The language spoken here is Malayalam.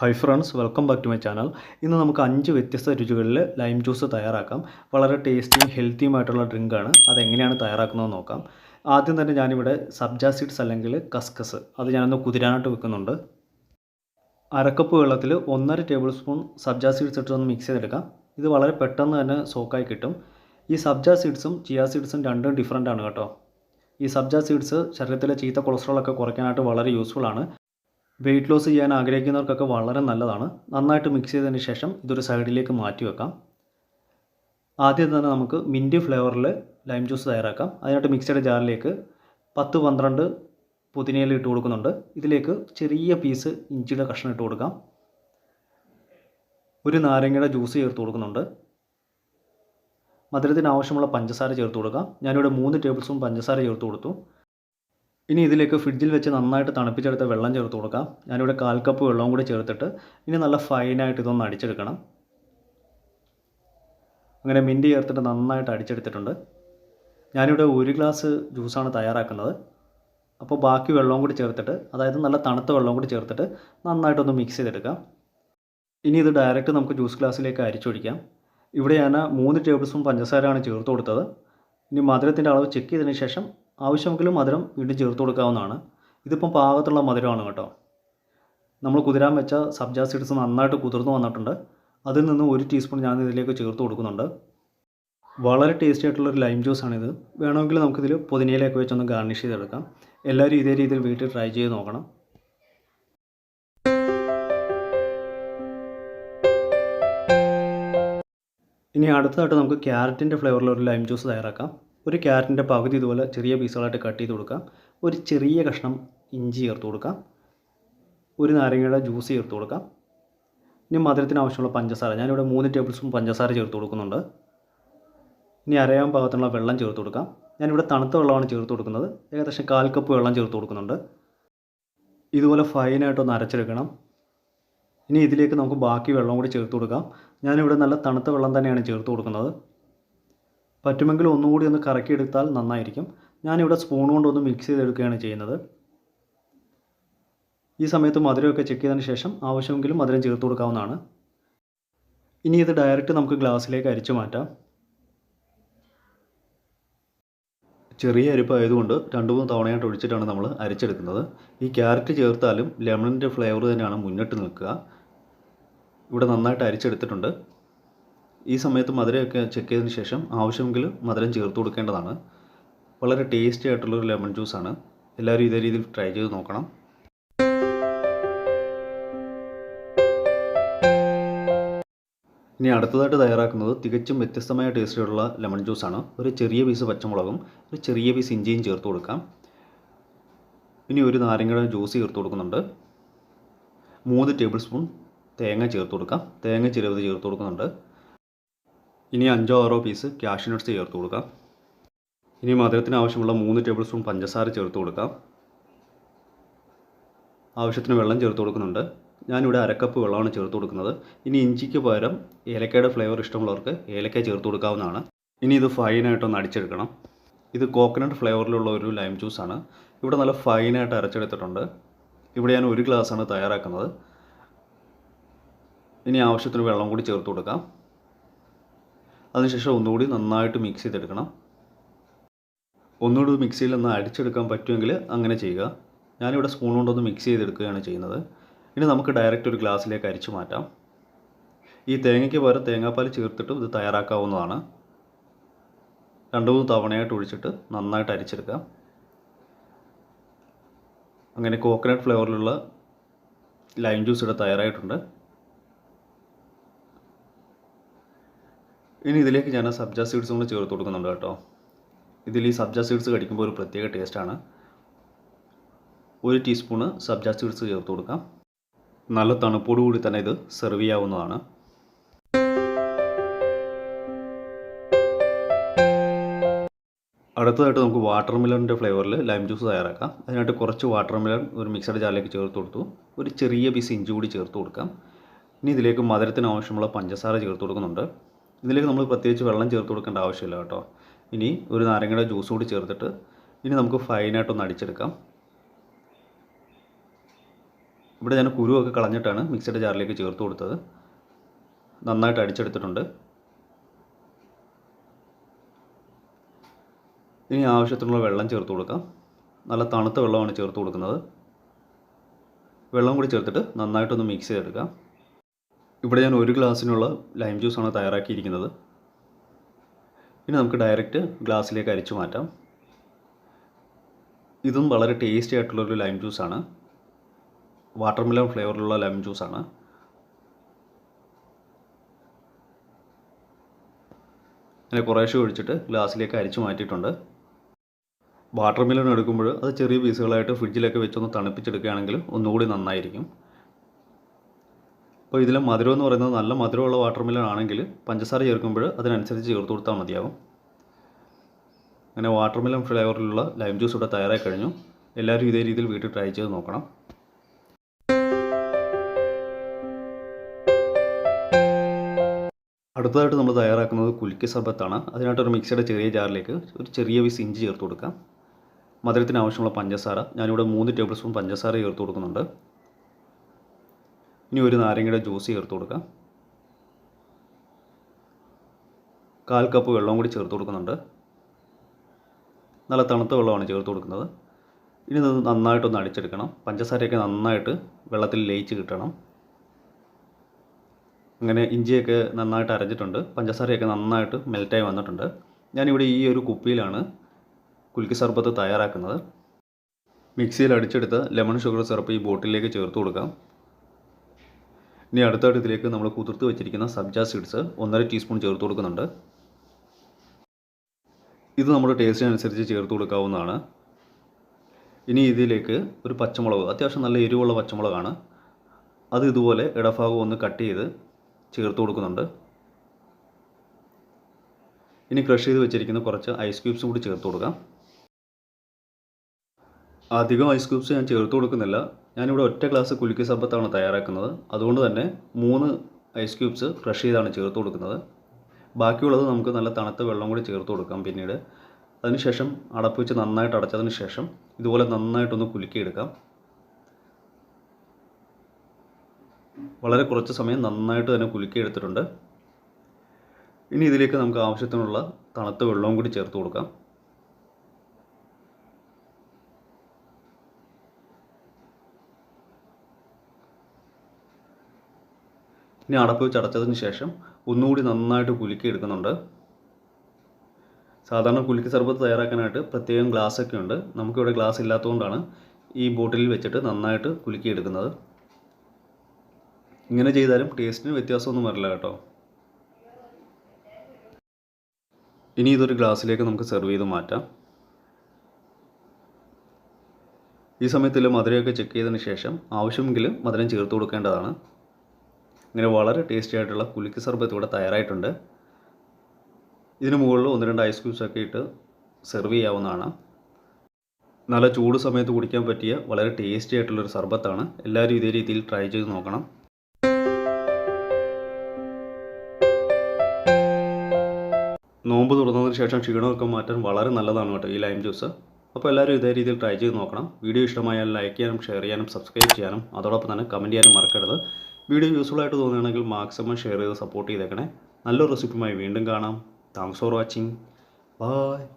Hi friends welcome back to my channel ഇന്ന് നമുക്ക് അഞ്ച് വ്യത്യസ്ത രുചികളിൽ ലൈം ജ്യൂസ് തയ്യാറാക്കാം. വളരെ ടേസ്റ്റിയും ഹെൽത്തിയുമായിട്ടുള്ള ഡ്രിങ്കാണ് അതെങ്ങനെയാണ് തയ്യാറാക്കുന്നത് നോക്കാം. ആദ്യം തന്നെ ഞാനിവിടെ സബ്ജാ സീഡ്സ് അല്ലെങ്കിൽ കസ്കസ് അത് ഞാനൊന്ന് കുതിരാനായിട്ട് വെക്കുന്നുണ്ട്. അരക്കപ്പ് വെള്ളത്തിൽ ഒന്നര ടേബിൾ സ്പൂൺ സബ്ജാ സീഡ്സ് ഇട്ടൊന്ന് മിക്സ് ചെയ്തെടുക്കാം. ഇത് വളരെ പെട്ടെന്ന് തന്നെ സോക്കായി കിട്ടും. ഈ സബ്ജാ സീഡ്സും ചിയാ സീഡ്സും രണ്ടും ഡിഫറന്റ് ആണ് കേട്ടോ. ഈ സബ്ജാ സീഡ്സ് ശരീരത്തിലെ ചീത്ത കൊളസ്ട്രോളൊക്കെ കുറയ്ക്കാനായിട്ട് വളരെ യൂസ്ഫുൾ ആണ്. വെയിറ്റ് ലോസ് ചെയ്യാൻ ആഗ്രഹിക്കുന്നവർക്കൊക്കെ വളരെ നല്ലതാണ്. നന്നായിട്ട് മിക്സ് ചെയ്തതിന് ശേഷം ഇതൊരു സൈഡിലേക്ക് മാറ്റി വെക്കാം. ആദ്യം തന്നെ നമുക്ക് മിന്റ് ഫ്ലേവറിൽ ലൈം ജ്യൂസ് തയ്യാറാക്കാം. അതിനായിട്ട് മിക്സിയുടെ ജാറിലേക്ക് പത്ത് പന്ത്രണ്ട് പുതിനയില ഇട്ട് കൊടുക്കുന്നുണ്ട്. ഇതിലേക്ക് ചെറിയ പീസ് ഇഞ്ചിയുടെ കഷ്ണം ഇട്ട് കൊടുക്കാം. ഒരു നാരങ്ങയുടെ ജ്യൂസ് ചേർത്ത് കൊടുക്കുന്നുണ്ട്. മധുരത്തിന് ആവശ്യമുള്ള പഞ്ചസാര ചേർത്ത് കൊടുക്കാം. ഞാനിവിടെ മൂന്ന് ടേബിൾ സ്പൂൺ പഞ്ചസാര ചേർത്ത് കൊടുത്തു. ഇനി ഇതിലേക്ക് ഫ്രിഡ്ജിൽ വെച്ച് നന്നായിട്ട് തണുപ്പിച്ചെടുത്ത വെള്ളം ചേർത്ത് കൊടുക്കാം. ഞാനിവിടെ കാൽ കപ്പ് വെള്ളവും കൂടി ചേർത്തിട്ട് ഇനി നല്ല ഫൈനായിട്ട് ഇതൊന്ന് അടിച്ചെടുക്കണം. അങ്ങനെ മിന്റ് ചേർത്തിട്ട് നന്നായിട്ട് അടിച്ചെടുത്തിട്ടുണ്ട്. ഞാനിവിടെ ഒരു ഗ്ലാസ് ജ്യൂസാണ് തയ്യാറാക്കുന്നത്. അപ്പോൾ ബാക്കി വെള്ളവും കൂടി ചേർത്തിട്ട് അതായത് നല്ല തണുത്ത വെള്ളവും കൂടി ചേർത്തിട്ട് നന്നായിട്ടൊന്ന് മിക്സ് ചെയ്തെടുക്കാം. ഇനി ഇത് ഡയറക്റ്റ് നമുക്ക് ജ്യൂസ് ഗ്ലാസ്സിലേക്ക് അരിച്ചൊഴിക്കാം. ഇവിടെ ഞാൻ മൂന്ന് ടേബിൾ സ്പൂൺ പഞ്ചസാരയാണ് ചേർത്ത് കൊടുത്തത്. ഇനി മധുരത്തിന്റെ അളവ് ചെക്ക് ചെയ്തതിന് ശേഷം ആവശ്യമെങ്കിലും മധുരം വീണ്ടും ചേർത്ത് കൊടുക്കാവുന്നതാണ്. ഇതിപ്പം പാകത്തുള്ള മധുരമാണ് കേട്ടോ. നമ്മൾ കുതിരാൻ വെച്ച സബ്ജാ സീഡ്സ് നന്നായിട്ട് കുതിർന്ന് വന്നിട്ടുണ്ട്. അതിൽ നിന്ന് ഒരു ടീസ്പൂൺ ഞാൻ ഇതിലേക്ക് ചേർത്ത് കൊടുക്കുന്നുണ്ട്. വളരെ ടേസ്റ്റി ആയിട്ടുള്ളൊരു ലൈം ജ്യൂസാണിത് വേണമെങ്കിൽ നമുക്കിതിൽ പുതിനയിലൊക്കെ വെച്ചൊന്ന് ഗാർണിഷ് ചെയ്തെടുക്കാം. എല്ലാവരും ഇതേ രീതിയിൽ വീട്ടിൽ ട്രൈ ചെയ്ത് നോക്കണം. ഇനി അടുത്തതായിട്ട് നമുക്ക് ക്യാരറ്റിന്റെ ഫ്ലേവറിൽ ഒരു ലൈം ജ്യൂസ് തയ്യാറാക്കാം. ഒരു ക്യാരറ്റിന്റെ പകുതി ഇതുപോലെ ചെറിയ പീസുകളായിട്ട് കട്ട് ചെയ്ത് കൊടുക്കാം. ഒരു ചെറിയ കഷ്ണം ഇഞ്ചി ചേർത്ത് കൊടുക്കാം. ഒരു നാരങ്ങയുടെ ജ്യൂസ് ചേർത്ത് കൊടുക്കാം. ഇനി മധുരത്തിന് ആവശ്യമുള്ള പഞ്ചസാര. ഞാനിവിടെ മൂന്ന് ടേബിൾ സ്പൂൺ പഞ്ചസാര ചേർത്ത് കൊടുക്കുന്നുണ്ട്. ഇനി അരയാൻ പാകത്തിനുള്ള വെള്ളം ചേർത്ത് കൊടുക്കാം. ഞാനിവിടെ തണുത്ത വെള്ളമാണ് ചേർത്ത് കൊടുക്കുന്നത്. ഏകദേശം കാൽ കപ്പ് വെള്ളം ചേർത്ത് കൊടുക്കുന്നുണ്ട്. ഇതുപോലെ ഫൈനായിട്ടൊന്ന് അരച്ചെടുക്കണം. ഇനി ഇതിലേക്ക് നമുക്ക് ബാക്കി വെള്ളം കൂടി ചേർത്ത് കൊടുക്കാം. ഞാനിവിടെ നല്ല തണുത്ത വെള്ളം തന്നെയാണ് ചേർത്ത് കൊടുക്കുന്നത്. പറ്റുമെങ്കിൽ ഒന്നുകൂടി ഒന്ന് കറക്കിയെടുത്താൽ നന്നായിരിക്കും. ഞാനിവിടെ സ്പൂൺ കൊണ്ടൊന്ന് മിക്സ് ചെയ്തെടുക്കുകയാണ് ചെയ്യുന്നത്. ഈ സമയത്ത് മധുരമൊക്കെ ചെക്ക് ചെയ്തതിന് ശേഷം ആവശ്യമെങ്കിലും മധുരം ചേർത്ത് കൊടുക്കാവുന്നതാണ്. ഇനി ഇത് ഡയറക്റ്റ് നമുക്ക് ഗ്ലാസ്സിലേക്ക് അരിച്ചു മാറ്റാം. ചെറിയ അരിപ്പായതുകൊണ്ട് രണ്ട് മൂന്ന് തവണയായിട്ട് ഒഴിച്ചിട്ടാണ് നമ്മൾ അരിച്ചെടുക്കുന്നത്. ഈ ക്യാരറ്റ് ചേർത്താലും ലെമണിന്റെ ഫ്ലേവർ തന്നെയാണ് മുന്നിട്ട് നിൽക്കുക. ഇവിടെ നന്നായിട്ട് അരിച്ചെടുത്തിട്ടുണ്ട്. ഈ സമയത്ത് മധുരമൊക്കെ ചെക്ക് ചെയ്തതിന് ശേഷം ആവശ്യമെങ്കിൽ മധുരം ചേർത്ത് കൊടുക്കേണ്ടതാണ്. വളരെ ടേസ്റ്റി ആയിട്ടുള്ളൊരു ലെമൺ ജ്യൂസാണ് എല്ലാവരും ഇതേ രീതിയിൽ ട്രൈ ചെയ്ത് നോക്കണം. ഇനി അടുത്തതായിട്ട് തയ്യാറാക്കുന്നത് തികച്ചും വ്യത്യസ്തമായ ടേസ്റ്റിലുള്ള ലെമൺ ജ്യൂസാണ് ഒരു ചെറിയ പീസ് പച്ചമുളകും ഒരു ചെറിയ പീസ് ഇഞ്ചിയും ചേർത്ത് കൊടുക്കാം. ഇനി ഒരു നാരങ്ങയുടെ ജ്യൂസ് ചേർത്ത് കൊടുക്കുന്നുണ്ട്. മൂന്ന് ടേബിൾ സ്പൂൺ തേങ്ങ ചേർത്ത് കൊടുക്കാം. തേങ്ങ ചിരവത് ചേർത്ത് കൊടുക്കുന്നുണ്ട്. ഇനി അഞ്ചോ ആറോ പീസ് ക്യാഷ്യൂ നട്ട്സ് ചേർത്ത് കൊടുക്കാം. ഇനി മധുരത്തിന് ആവശ്യമുള്ള മൂന്ന് ടേബിൾ സ്പൂൺ പഞ്ചസാര ചേർത്ത് കൊടുക്കാം. ആവശ്യത്തിന് വെള്ളം ചേർത്ത് കൊടുക്കുന്നുണ്ട്. ഞാനിവിടെ അരക്കപ്പ് വെള്ളമാണ് ചേർത്ത് കൊടുക്കുന്നത്. ഇനി ഇഞ്ചിക്ക് പകരം ഏലക്കയുടെ ഫ്ലേവർ ഇഷ്ടമുള്ളവർക്ക് ഏലക്ക ചേർത്ത് കൊടുക്കാവുന്നതാണ്. ഇനി ഇത് ഫൈനായിട്ടൊന്ന് അടിച്ചെടുക്കണം. ഇത് കോക്കനട്ട് ഫ്ലേവറിലുള്ള ഒരു ലൈം ജ്യൂസാണ് ഇവിടെ നല്ല ഫൈനായിട്ട് അരച്ചെടുത്തിട്ടുണ്ട്. ഇവിടെ ഞാൻ ഒരു ഗ്ലാസ്സാണ് തയ്യാറാക്കുന്നത്. ഇനി ആവശ്യത്തിന് വെള്ളം കൂടി ചേർത്ത് കൊടുക്കാം. അതിനുശേഷം ഒന്നുകൂടി നന്നായിട്ട് മിക്സ് ചെയ്തെടുക്കണം. ഒന്നുകൂടി മിക്സിയിൽ ഒന്ന് അടിച്ചെടുക്കാൻ പറ്റുമെങ്കിൽ അങ്ങനെ ചെയ്യുക. ഞാനിവിടെ സ്പൂൺ കൊണ്ടൊന്ന് മിക്സ് ചെയ്തെടുക്കുകയാണ് ചെയ്യുന്നത്. ഇനി നമുക്ക് ഡയറക്റ്റ് ഒരു ഗ്ലാസ്സിലേക്ക് അരിച്ചു മാറ്റാം. ഈ തേങ്ങയ്ക്ക് പകരം തേങ്ങാപ്പാൽ ചേർത്തിട്ടും ഇത് തയ്യാറാക്കാവുന്നതാണ്. രണ്ട് മൂന്ന് തവണയായിട്ട് ഒഴിച്ചിട്ട് നന്നായിട്ട് അരിച്ചെടുക്കാം. അങ്ങനെ കോക്കനട്ട് ഫ്ലേവറിലുള്ള ലൈം ജ്യൂസ് ഇവിടെ തയ്യാറായിട്ടുണ്ട്. ഇനി ഇതിലേക്ക് ഞാൻ സബ്ജ സീഡ്സ് കൂടെ ചേർത്ത് കൊടുക്കുന്നുണ്ട് കേട്ടോ. ഇതിൽ ഈ സബ്ജ സീഡ്സ് കടിക്കുമ്പോൾ ഒരു പ്രത്യേക ടേസ്റ്റാണ് ഒരു ടീസ്പൂണ് സബ്ജ സീഡ്സ് ചേർത്ത് കൊടുക്കാം. നല്ല തണുപ്പോടു കൂടി തന്നെ ഇത് സെർവ് ചെയ്യാവുന്നതാണ്. അടുത്തതായിട്ട് നമുക്ക് വാട്ടർ മിലണിന്റെ ഫ്ലേവറിൽ ലൈം ജ്യൂസ് തയ്യാറാക്കാം. അതിനായിട്ട് കുറച്ച് വാട്ടർ മിലൺ ഒരു മിക്സഡ് ജാറിലേക്ക് ചേർത്ത് കൊടുത്തു. ഒരു ചെറിയ പീസ് ഇഞ്ചി കൂടി ചേർത്ത് കൊടുക്കാം. ഇനി ഇതിലേക്ക് മധുരത്തിന് ആവശ്യമുള്ള പഞ്ചസാര ചേർത്ത് കൊടുക്കുന്നുണ്ട്. ഇതിലേക്ക് നമ്മൾ പ്രത്യേകിച്ച് വെള്ളം ചേർത്ത് കൊടുക്കേണ്ട ആവശ്യമില്ല കേട്ടോ. ഇനി ഒരു നാരങ്ങയുടെ ജ്യൂസ് കൂടി ചേർത്തിട്ട് ഇനി നമുക്ക് ഫൈനായിട്ടൊന്ന് അടിച്ചെടുക്കാം. ഇവിടെ ഞാൻ കുരുവൊക്കെ കളഞ്ഞിട്ടാണ് മിക്സഡ് ജാറിലേക്ക് ചേർത്ത് കൊടുത്തത്. നന്നായിട്ട് അടിച്ചെടുത്തിട്ടുണ്ട്. ഇനി ആവശ്യത്തിനുള്ള വെള്ളം ചേർത്ത് കൊടുക്കാം. നല്ല തണുത്ത വെള്ളമാണ് ചേർത്ത് കൊടുക്കുന്നത്. വെള്ളം കൂടി ചേർത്തിട്ട് നന്നായിട്ടൊന്ന് മിക്സ് ചെയ്തെടുക്കാം. ഇവിടെ ഞാൻ ഒരു ഗ്ലാസ്സിനുള്ള ലൈം ജ്യൂസാണ് തയ്യാറാക്കിയിരിക്കുന്നത്. ഇനി നമുക്ക് ഡയറക്റ്റ് ഗ്ലാസ്സിലേക്ക് അരിച്ചു മാറ്റാം. ഇതും വളരെ ടേസ്റ്റി ആയിട്ടുള്ളൊരു ലൈം ജ്യൂസാണ് വാട്ടർമെലൺ ഫ്ലേവറിലുള്ള ലൈം ജ്യൂസാണ് അങ്ങനെ കുറേശ്ശെ ഒഴിച്ചിട്ട് ഗ്ലാസ്സിലേക്ക് അരിച്ചു മാറ്റിയിട്ടുണ്ട്. വാട്ടർമെലൺ എടുക്കുമ്പോൾ അത് ചെറിയ പീസുകളായിട്ട് ഫ്രിഡ്ജിലൊക്കെ വെച്ചൊന്ന് തണുപ്പിച്ചെടുക്കുകയാണെങ്കിൽ ഒന്നുകൂടി നന്നായിരിക്കും. അപ്പോൾ ഇതിലെ മധുരം എന്ന് പറയുന്നത് നല്ല മധുരമുള്ള വാട്ടർ വാട്ടർമെലൺ ആണെങ്കിൽ പഞ്ചസാര ചേർക്കുമ്പോൾ അതിനനുസരിച്ച് ചേർത്ത് കൊടുത്താൽ മതിയാകും. അങ്ങനെ വാട്ടർ വാട്ടർമെലൺ ഫ്ലേവറിലുള്ള ലൈം ജ്യൂസ് ഇവിടെ തയ്യാറായി കഴിഞ്ഞു. എല്ലാവരും ഇതേ രീതിയിൽ വീട്ടിൽ ട്രൈ ചെയ്ത് നോക്കണം. അടുത്തതായിട്ട് നമ്മൾ തയ്യാറാക്കുന്നത് കുലുക്കി സർബത്താണ്. അതിനായിട്ട് ഒരു മിക്സിയുടെ ചെറിയ ജാറിലേക്ക് ഒരു ചെറിയ പീസ് ഇഞ്ചി ചേർത്ത് കൊടുക്കാം. മധുരത്തിന് ആവശ്യമുള്ള പഞ്ചസാര. ഞാനിവിടെ മൂന്ന് ടേബിൾ സ്പൂൺ പഞ്ചസാര ചേർത്ത് കൊടുക്കുന്നുണ്ട്. ഇനി ഒരു നാരങ്ങയുടെ ജ്യൂസ് ചേർത്ത് കൊടുക്കാം. കാൽ കപ്പ് വെള്ളവും കൂടി ചേർത്ത് കൊടുക്കുന്നുണ്ട്. നല്ല തണുത്ത വെള്ളമാണ് ചേർത്ത് കൊടുക്കുന്നത്. ഇനി ഇത് നന്നായിട്ടൊന്ന് അടിച്ചെടുക്കണം. പഞ്ചസാരയൊക്കെ നന്നായിട്ട് വെള്ളത്തിൽ ലയിച്ച് കിട്ടണം. അങ്ങനെ ഇഞ്ചിയൊക്കെ നന്നായിട്ട് അരഞ്ഞിട്ടുണ്ട്. പഞ്ചസാരയൊക്കെ നന്നായിട്ട് മെൽറ്റായി വന്നിട്ടുണ്ട്. ഞാനിവിടെ ഈ ഒരു കുപ്പിയിലാണ് കുലുക്കി സർബത്ത് തയ്യാറാക്കുന്നത്. മിക്സിയിൽ അടിച്ചെടുത്ത ലെമൺ ഷുഗർ സിറപ്പ് ഈ ബോട്ടിലേക്ക് ചേർത്ത് കൊടുക്കാം. ഇനി അടുത്തായിട്ട് ഇതിലേക്ക് നമ്മൾ കുതിർത്ത് വെച്ചിരിക്കുന്ന സബ്ജ സീഡ്സ് ഒന്നര ടീസ്പൂൺ ചേർത്ത് കൊടുക്കുന്നുണ്ട്. ഇത് നമ്മുടെ ടേസ്റ്റിനനുസരിച്ച് ചേർത്ത് കൊടുക്കാവുന്നതാണ്. ഇനി ഇതിലേക്ക് ഒരു പച്ചമുളക് അത്യാവശ്യം നല്ല എരിവുള്ള പച്ചമുളകാണ്. അത് ഇതുപോലെ ഇടഭാഗം ഒന്ന് കട്ട് ചെയ്ത് ചേർത്ത് കൊടുക്കുന്നുണ്ട്. ഇനി ക്രഷ് ചെയ്ത് വെച്ചിരിക്കുന്ന കുറച്ച് ഐസ് ക്യൂബ്സ് കൂടി ചേർത്ത് കൊടുക്കാം. അധികം ഐസ് ക്യൂബ്സ് ഞാൻ ചേർത്ത് കൊടുക്കുന്നില്ല. ഞാനിവിടെ ഒറ്റ ഗ്ലാസ് കുലുക്കി സർബത്താണ് തയ്യാറാക്കുന്നത്. അതുകൊണ്ട് തന്നെ മൂന്ന് ഐസ് ക്യൂബ്സ് ക്രഷ് ചെയ്താണ് ചേർത്ത് കൊടുക്കുന്നത്. ബാക്കിയുള്ളത് നമുക്ക് നല്ല തണുത്ത വെള്ളം കൂടി ചേർത്ത് കൊടുക്കാം പിന്നീട്. അതിനുശേഷം അടപ്പ് വെച്ച് നന്നായിട്ട് അടച്ചതിന് ശേഷം ഇതുപോലെ നന്നായിട്ടൊന്ന് കുലുക്കിയെടുക്കാം. വളരെ കുറച്ച് സമയം നന്നായിട്ട് തന്നെ കുലുക്കിയെടുത്തിട്ടുണ്ട്. ഇനി ഇതിലേക്ക് നമുക്ക് ആവശ്യത്തിനുള്ള തണുത്ത വെള്ളവും കൂടി ചേർത്ത് കൊടുക്കാം. ഇനി അടപ്പ് വെച്ച് അടച്ചതിന് ശേഷം ഒന്നുകൂടി നന്നായിട്ട് കുലുക്കി എടുക്കുന്നുണ്ട്. സാധാരണ കുലുക്കി സർബത്ത് തയ്യാറാക്കാനായിട്ട് പ്രത്യേകം ഗ്ലാസ് ഒക്കെ ഉണ്ട്. നമുക്കിവിടെ ഗ്ലാസ് ഇല്ലാത്തതുകൊണ്ടാണ് ഈ ബോട്ടിലിൽ വെച്ചിട്ട് നന്നായിട്ട് കുലുക്കി എടുക്കുന്നത്. ഇങ്ങനെ ചെയ്താലും ടേസ്റ്റിന് വ്യത്യാസമൊന്നും വരില്ല കേട്ടോ. ഇനി ഇതൊരു ഗ്ലാസ്സിലേക്ക് നമുക്ക് സെർവ് ചെയ്ത് മാറ്റാം. ഈ സമയത്തിൽ മധുരമൊക്കെ ചെക്ക് ചെയ്തതിന് ശേഷം ആവശ്യമെങ്കിൽ മധുരം ചേർത്ത് കൊടുക്കേണ്ടതാണ്. അങ്ങനെ വളരെ ടേസ്റ്റി ആയിട്ടുള്ള കുലുക്കി സർബത്ത് ഇവിടെ തയ്യാറായിട്ടുണ്ട്. ഇതിന് മുകളിൽ ഒന്ന് രണ്ട് ഐസ് ക്യൂബ്സ് ഒക്കെ ഇട്ട് സെർവ് ചെയ്യാവുന്നതാണ്. നല്ല ചൂട് സമയത്ത് കുടിക്കാൻ പറ്റിയ വളരെ ടേസ്റ്റി ആയിട്ടുള്ളൊരു സർബത്താണ്. എല്ലാവരും ഇതേ രീതിയിൽ ട്രൈ ചെയ്ത് നോക്കണം. നോമ്പ് തുറന്നതിന് ശേഷം ക്ഷീണമൊക്കെ മാറ്റാൻ വളരെ നല്ലതാണ് കേട്ടോ ഈ ലൈം ജ്യൂസ് അപ്പോൾ എല്ലാവരും ഇതേ രീതിയിൽ ട്രൈ ചെയ്ത് നോക്കണം. വീഡിയോ ഇഷ്ടമായാൽ ലൈക്ക് ചെയ്യാനും ഷെയർ ചെയ്യാനും സബ്സ്ക്രൈബ് ചെയ്യാനും. അതോടൊപ്പം തന്നെ കമന്റ് ചെയ്യാനും മറക്കരുത്. വീഡിയോ യൂസ്ഫുൾ ആയിട്ട് തോന്നുകയാണെങ്കിൽ മാക്സിമം ഷെയർ ചെയ്ത് സപ്പോർട്ട് ചെയ്തേക്കണേ. നല്ലൊരു റെസിപ്പിയുമായി വീണ്ടും കാണാം. Thanks for watching bye